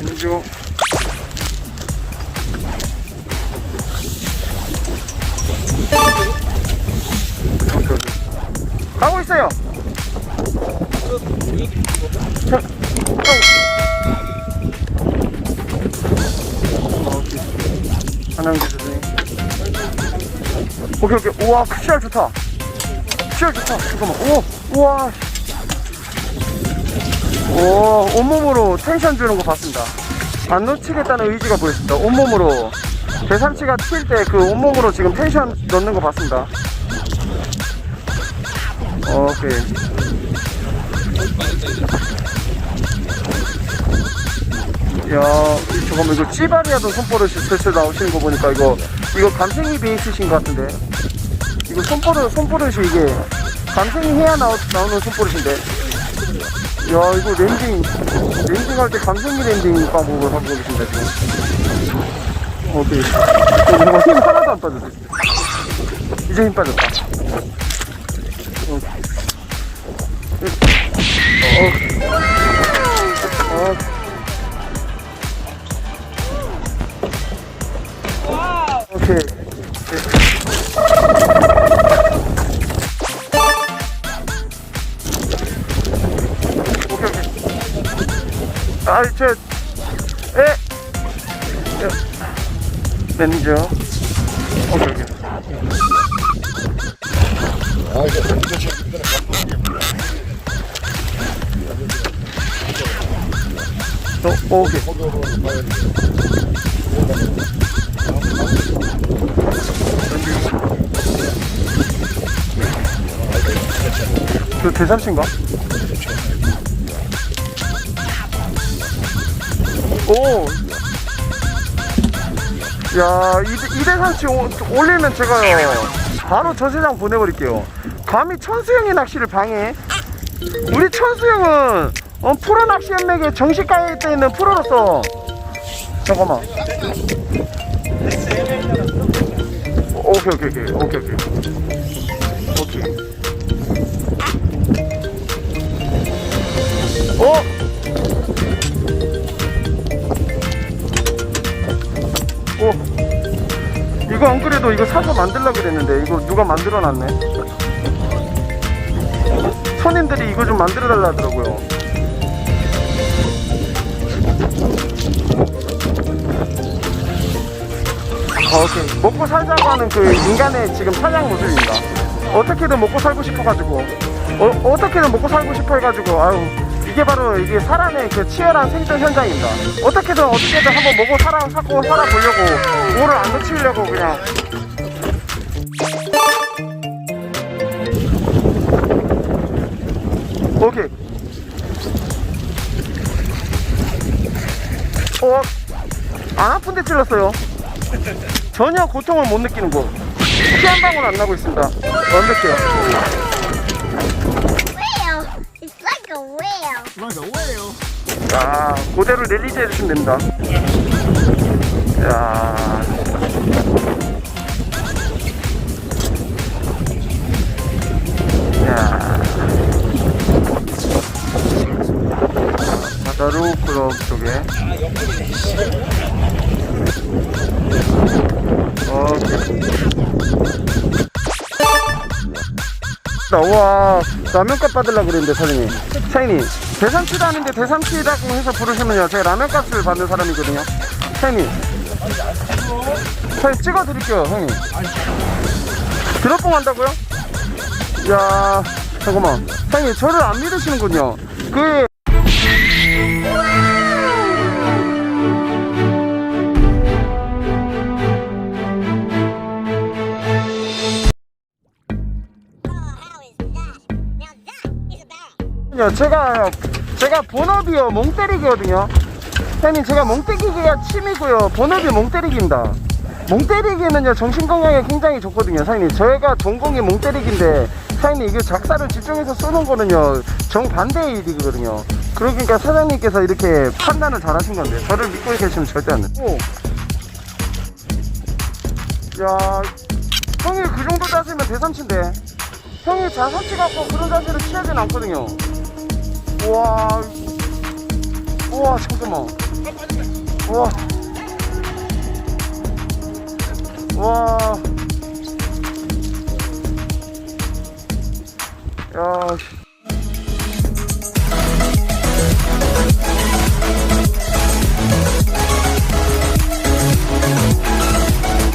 진주. 가고 있어요. 자, 하나님 주님 오케이 오케이. 우와 그 크시알 좋다. 그 크시알 좋다. 잠깐만. 오 우와. 오 온몸으로 텐션 주는 거 봤습니다. 안 놓치겠다는 의지가 보였습니다. 온몸으로 대삼치가 칠 때 그 온몸으로 지금 텐션 넣는 거 봤습니다. 오케이. 야, 이 잠깐만 이거 찌발이 하던 손버릇이 슬슬 나오시는 거 보니까 이거 이거 감생이 베이스신 것 같은데 이거 손버릇 손버릇이 이게 감생이 해야 나오, 나오는 손버릇인데 야 이거 랜딩 랜딩 할 때 감생이 랜딩 방법을 하고 계신다 지금. 오케이 이거 힘 하나도 안 빠졌어. 이제 힘 빠졌다. 오케이. 어, 어, 오 아, 저, 에, 에, 매니저. 오케이, 오케이. 아, 이거 이거 지금 이거는 어, 오케이. 감독으로 봐야 돼. 그 대삼치인가? 오! 야, 이, 이 대삼치 오- 올리면 제가요, 바로 저세장 보내버릴게요. 감히 천수형의 낚시를 방해? 우리 천수형은, 어, 프로 낚시 연맥에 정식 가입되어 있는 프로로서, 잠깐만. 오케이, 오케이, 오케이, 오케이, 오케이. 오케이. 이거 안 그래도 이거 사서 만들려고 그랬는데 이거 누가 만들어 놨네 손님들이 이거 좀 만들어 달라 하더라고요 아, 오케이. 먹고 살자고 하는 그 인간의 지금 사냥 모습입니다. 어떻게든 먹고 살고 싶어가지고, 어, 어떻게든 먹고 살고 싶어 해가지고, 아유, 이게 바로 이게 사람의 그 치열한 생존 현장입니다. 어떻게든 어떻게든 한번 먹고 살아, 살고 살아보려고, 오를 안 놓치려고 그냥. 오케이. 어, 안 아픈데 찔렀어요. 전혀 고통을 못 느끼는 곳. 피한 방울 안 나고 있습니다. 완벽해요. Whale. 자, 그대로 릴리즈 해주시면 됩니다. 자. 자. 바다로 클럽 쪽에. 우와 라면값 받으려고 그랬는데 사장님. 사장님 대삼치도 아닌데 대삼치라고 해서 부르시면요. 제가 라면값을 받는 사람이거든요. 사장님 사장님 찍어드릴게요 형님. 드롭봉 한다고요? 야 잠깐만. 사장님 저를 안 믿으시는군요. 그 요. 제가 제가 본업이요. 몽때리기거든요. 형님 제가 몽때리기가 취미고요. 본업이 몽때리기입니다. 몽때리기는요 정신 건강에 굉장히 좋거든요 사장님. 저희가 전공이 몽때리기인데 사장님 이게 작사를 집중해서 쏘는 거는요 정반대의 일이거든요. 그러니까 사장님께서 이렇게 판단을 잘 하신 건데 저를 믿고 계시면 절대 안 돼요 오. 야 형이 그 정도 자세면 대삼치인데 형이 자삼치 갖고 그런 자세를 취하진 않거든요 우와. 우와 잠깐만. 우와. 우와. 야